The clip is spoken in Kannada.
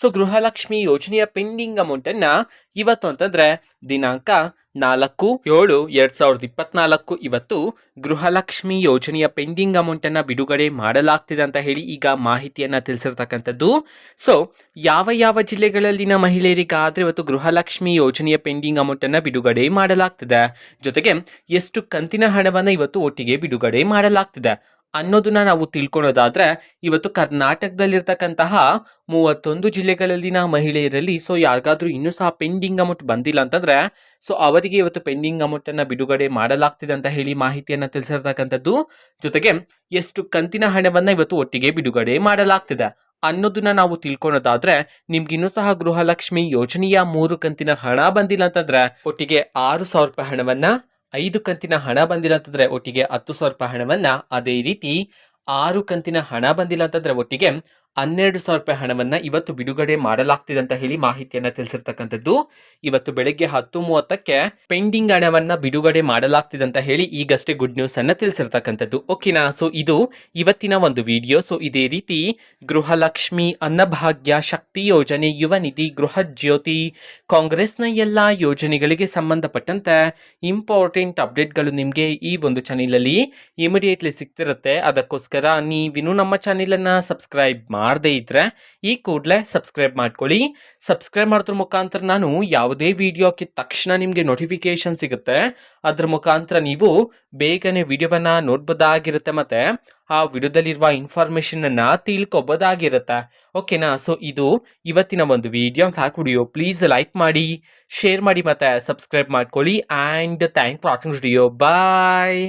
ಸೊ ಗೃಹಲಕ್ಷ್ಮಿ ಯೋಜನೆಯ ಪೆಂಡಿಂಗ್ ಅಮೌಂಟನ್ನ ಇವತ್ತು ಅಂತಂದ್ರೆ ದಿನಾಂಕ ನಾಲ್ಕು, ಏಳು, ಎರಡ್ ಸಾವಿರದ ಇಪ್ಪತ್ನಾಲ್ಕು. ಇವತ್ತು ಗೃಹಲಕ್ಷ್ಮಿ ಯೋಜನೆಯ ಪೆಂಡಿಂಗ್ ಅಮೌಂಟನ್ನು ಬಿಡುಗಡೆ ಮಾಡಲಾಗ್ತಿದೆ ಅಂತ ಹೇಳಿ ಈಗ ಮಾಹಿತಿಯನ್ನು ತಿಳಿಸಿರ್ತಕ್ಕಂಥದ್ದು. ಸೊ ಯಾವ ಯಾವ ಜಿಲ್ಲೆಗಳಲ್ಲಿನ ಮಹಿಳೆಯರಿಗಾದ್ರೆ ಇವತ್ತು ಗೃಹಲಕ್ಷ್ಮಿ ಯೋಜನೆಯ ಪೆಂಡಿಂಗ್ ಅಮೌಂಟನ್ನು ಬಿಡುಗಡೆ ಮಾಡಲಾಗ್ತಿದೆ. ಜೊತೆಗೆ ಎಷ್ಟು ಕಂತಿನ ಹಣವನ್ನು ಇವತ್ತು ಒಟ್ಟಿಗೆ ಬಿಡುಗಡೆ ಮಾಡಲಾಗ್ತಿದೆ. ಅನ್ನೋದನ್ನ ನಾವು ತಿಳ್ಕೊಳೋದಾದ್ರೆ ಇವತ್ತು ಕರ್ನಾಟಕದಲ್ಲಿರ್ತಕ್ಕಂತಹ ಮೂವತ್ತೊಂದು ಜಿಲ್ಲೆಗಳಲ್ಲಿನ ಮಹಿಳೆಯರಲ್ಲಿ ಸೊ ಯಾರಿಗಾದ್ರೂ ಇನ್ನೂ ಸಹ ಪೆಂಡಿಂಗ್ ಅಮೌಂಟ್ ಬಂದಿಲ್ಲ ಅಂತಂದ್ರೆ, ಸೊ ಅವರಿಗೆ ಇವತ್ತು ಪೆಂಡಿಂಗ್ ಅಮೌಂಟ್ ಅನ್ನ ಬಿಡುಗಡೆ ಮಾಡಲಾಗ್ತಿದೆ ಅಂತ ಹೇಳಿ ಮಾಹಿತಿಯನ್ನ ತಿಳಿಸಿರ್ತಕ್ಕಂಥದ್ದು. ಜೊತೆಗೆ ಎಷ್ಟು ಕಂತಿನ ಹಣವನ್ನ ಇವತ್ತು ಒಟ್ಟಿಗೆ ಬಿಡುಗಡೆ ಮಾಡಲಾಗ್ತಿದೆ ಅನ್ನೋದನ್ನ ನಾವು ತಿಳ್ಕೊಳೋದಾದ್ರೆ ನಿಮ್ಗಿನ್ನೂ ಸಹ ಗೃಹಲಕ್ಷ್ಮಿ ಯೋಜನೆಯ ಮೂರು ಕಂತಿನ ಹಣ ಬಂದಿಲ್ಲ ಅಂತಂದ್ರೆ, ಒಟ್ಟಿಗೆ ಆರು ಸಾವಿರ ರೂಪಾಯಿ ಹಣವನ್ನ ಐದು ಕಂತಿನ ಹಣ ಬಂದಿಲ್ಲ ಅಂತಂದ್ರೆ ಒಟ್ಟಿಗೆ ಹತ್ತು ಸಾವಿರ ರೂಪಾಯಿ ಹಣವನ್ನ, ಅದೇ ರೀತಿ ಆರು ಕಂತಿನ ಹಣ ಬಂದಿಲ್ಲ ಅಂತಂದ್ರೆ ಒಟ್ಟಿಗೆ ಹನ್ನೆರಡು ಸಾವಿರ ರೂಪಾಯಿ ಹಣವನ್ನು ಇವತ್ತು ಬಿಡುಗಡೆ ಮಾಡಲಾಗ್ತಿದೆ ಅಂತ ಹೇಳಿ ಮಾಹಿತಿಯನ್ನು ತಿಳಿಸಿರ್ತಕ್ಕಂಥದ್ದು. ಇವತ್ತು ಬೆಳಗ್ಗೆ ಹತ್ತು ಮೂವತ್ತಕ್ಕೆ ಪೆಂಡಿಂಗ್ ಹಣವನ್ನ ಬಿಡುಗಡೆ ಮಾಡಲಾಗ್ತಿದೆ ಅಂತ ಹೇಳಿ ಈಗಷ್ಟೇ ಗುಡ್ ನ್ಯೂಸ್ ಅನ್ನ ತಿಳಿಸಿರ್ತಕ್ಕಂಥದ್ದು. ಓಕೆನಾ ಸೊ ಇದು ಇವತ್ತಿನ ಒಂದು ವಿಡಿಯೋ ಸೊ ಇದೇ ರೀತಿ ಗೃಹಲಕ್ಷ್ಮಿ ಅನ್ನಭಾಗ್ಯ ಶಕ್ತಿ ಯೋಜನೆ, ಯುವ ನಿಧಿ, ಗೃಹ ಜ್ಯೋತಿ, ಕಾಂಗ್ರೆಸ್ನ ಎಲ್ಲ ಯೋಜನೆಗಳಿಗೆ ಸಂಬಂಧಪಟ್ಟಂತೆ ಇಂಪಾರ್ಟೆಂಟ್ ಅಪ್ಡೇಟ್ಗಳು ನಿಮಗೆ ಈ ಒಂದು ಚಾನೆಲಲ್ಲಿ ಇಮಿಡಿಯೇಟ್ಲಿ ಸಿಗ್ತಿರುತ್ತೆ. ಅದಕ್ಕೋಸ್ಕರ ನೀವಿನ್ನೂ ನಮ್ಮ ಚಾನೆಲನ್ನು ಸಬ್ಸ್ಕ್ರೈಬ್ ಮಾಡದೇ ಇದ್ರೆ ಈ ಕೂಡಲೇ ಸಬ್ಸ್ಕ್ರೈಬ್ ಮಾಡ್ಕೊಳ್ಳಿ. ಸಬ್ಸ್ಕ್ರೈಬ್ ಮಾಡಿದ್ರ ಮುಖಾಂತರ ನಾನು ಯಾವುದೇ ವಿಡಿಯೋ ಹಾಕಿದ ತಕ್ಷಣ ನಿಮಗೆ ನೋಟಿಫಿಕೇಶನ್ ಸಿಗುತ್ತೆ. ಅದ್ರ ಮುಖಾಂತರ ನೀವು ಬೇಗನೆ ವಿಡಿಯೋವನ್ನ ನೋಡ್ಬೋದಾಗಿರುತ್ತೆ ಮತ್ತೆ ಆ ವಿಡಿಯೋದಲ್ಲಿರುವ ಇನ್ಫಾರ್ಮೇಶನ್ ಅನ್ನ ತಿಳ್ಕೊಬೋದಾಗಿರುತ್ತೆ. ಓಕೆನಾ ಸೊ ಇದು ಇವತ್ತಿನ ಒಂದು ವಿಡಿಯೋ ಹಾಕಿ ವಿಡಿಯೋ ಪ್ಲೀಸ್ ಲೈಕ್ ಮಾಡಿ ಶೇರ್ ಮಾಡಿ ಮತ್ತೆ ಸಬ್ಸ್ಕ್ರೈಬ್ ಮಾಡ್ಕೊಳ್ಳಿ. And thank for watching video bye